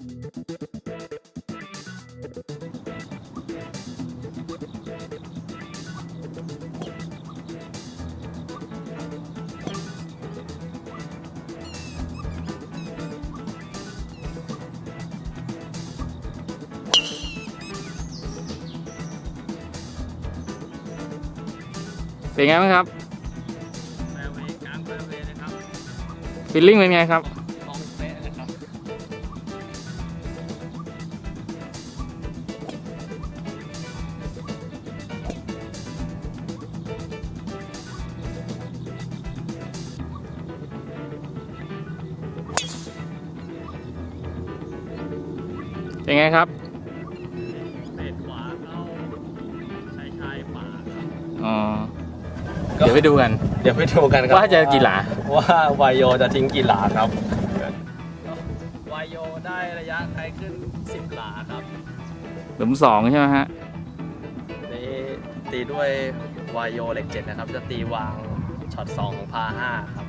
เป็นไงบ้างครับแฟร์เวย์กลางแฟร์เวย์นะครับฟีลลิ่งเป็นไงครับ เป็นไงครับเฟดขวาเข้าชายชายป่าครับอ๋อเดี๋ยวไปดูกัน เดี๋ยวไปดูกันครับว่าจะกี่หลา ว่าวายโยจะทิ้งกี่หลาครับวายโยได้ระยะไกลขึ้น 10 หลาครับหลุมสองใช่ไหมฮะนี่ตีด้วยวายโยเหล็กเจ็ดนะครับ จะตีวางช็อตสองของพาห้าครับ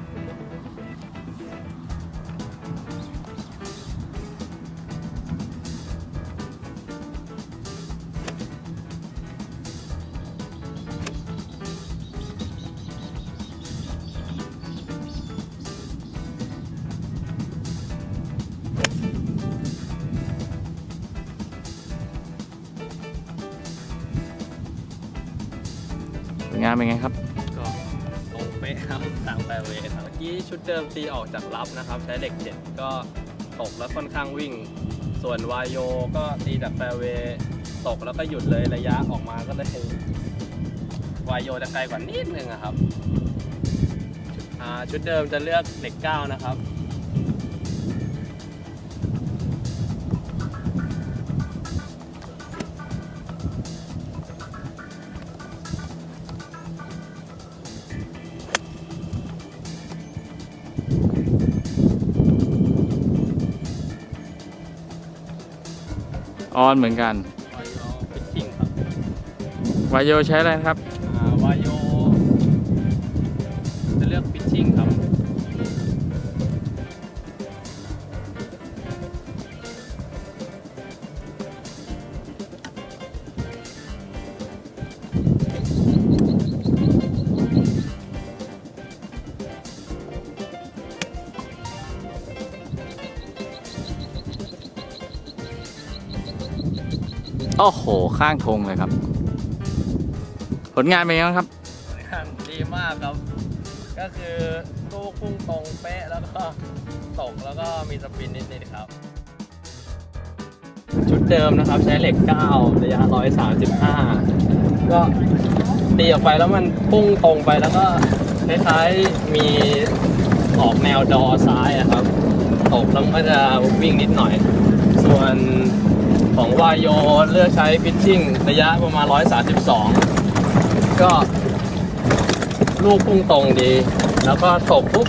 ผลงานเป็นไงครับ ก็ตรงเป๊ะครับต่ามแฟร์เวย์ครับเมื่อกี้ชุดเดิมตีออกจากรับนะครับ ใช้เหล็กเจ็ดก็ตกแล้วค่อนข้างวิ่ง ส่วนวายโยก็ตีจากแฟร์เวย์ตกแล้วก็หยุดเลยระยะออกมาก็เลยวายโยจะไกลกว่านิดนึงอะครับอ่าชุดเดิมจะเลือกเหล็กเก้านะครับ ออนเหมือนกันวายโยฟิตติ้งครับวายโยใช้อะไรครับ โอ้โห ข้างธงเลยครับ ผลงานเป็นไงบ้างครับงานดีมากครับ ก็คือลูกพุ่งตรงเป๊ะแล้วก็ตกแล้วก็มีสปินนิดๆครับ ชุดเดิมนะครับใช้เหล็ก 9 ระยะ 135 ก็ตีออกไปแล้วมันพุ่งตรงไปแล้วก็คล้ายๆมีออกแนวดอซ้ายอะครับ ตกแล้วก็จะวิ่งนิดหน่อย ส่วน ของวายโยเลือกใช้พิชชิ่งระยะประมาณ 132 ก็ลูกพุ่งตรงดี แล้วก็ตกปุ๊บ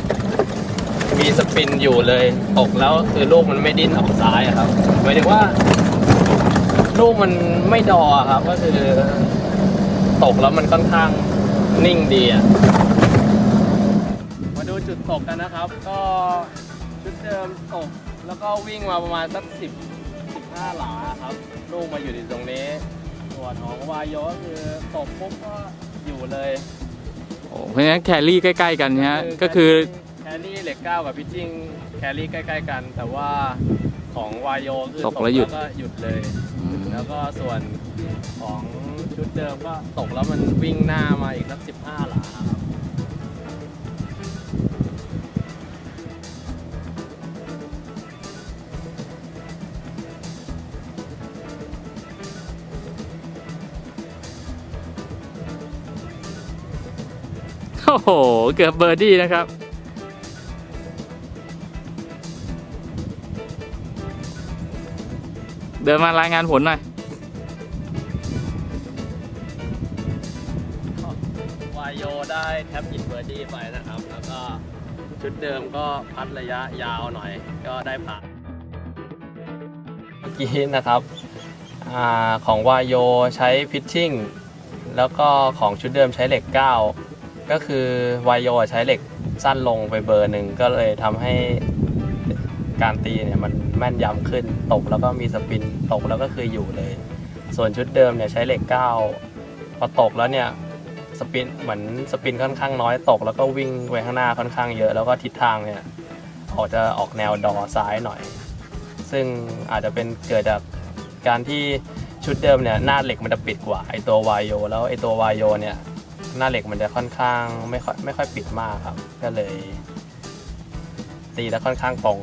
มีสปินอยู่เลย ตกแล้วคือลูกมันไม่ดิ้นออกซ้ายครับหมายถึงว่า ลูกมันไม่ดอครับ ก็คือตกแล้วมันค่อนข้างนิ่งดีอะมาดูจุดตกกันนะครับ ก็ชุดเดิมตกแล้วก็วิ่งมาประมาณสัก10 ห้าหลาครับลูกมาอยู่ที่ตรงนี้ส่วนของวายโยก็คือตกปุ๊บก็อยู่เลยโอ้เพราะงั้นแครี่ใกล้ ๆ กันนะฮะก็คือแครี่เหล็กเก้ากับพิจิงแครี่ใกล้ ๆ กัน แต่ว่าของวายโยคือตกแล้วหยุดหยุดเลย แล้วก็ส่วนของชุดเดิมก็ตกแล้วมันวิ่งหน้ามาอีกสักสิบห้าหลาครับ อ้โห เกือบเบอร์ดี้นะครับ เดินมารายงานผลหน่อยวายโยได้แท็บอินเบอร์ดี้ไปนะครับ แล้วก็ชุดเดิมก็พัดระยะยาวหน่อย ก็ได้ผ่านเมื่อกี้นะครับอของวายโยใช้พิชชิ่งแล้วก็ของชุดเดิมใช้เหล็ก 9 ก็คือวายโยใช้เหล็กสั้นลงไปเบอร์หนึ่งก็เลยทำให้การตีเนี่ยมันแม่นยำขึ้นตกแล้วก็มีสปินตกแล้วก็คืออยู่เลย ส่วนชุดเดิมเนี่ยใช้เหล็กเก้าพอตกแล้วเนี่ยสปินเหมือนสปินค่อนข้างน้อยตก แล้วก็วิ่งไปข้างหน้าค่อนข้างเยอะ แล้วก็ทิศทางเนี่ยออกจะออกแนวดอซ้ายหน่อย ซึ่งอาจจะเป็นเกิดจากการที่ชุดเดิมเนี่ยหน้าเหล็กมันจะปิดกว่าไอตัววายโยแล้วไอตัววายโยเนี่ย หน้าเหล็กมันจะค่อนข้างไม่ค่อยไม่ค่อยปิดมากครับ ก็เลย ตีแล้วค่อนข้างตรง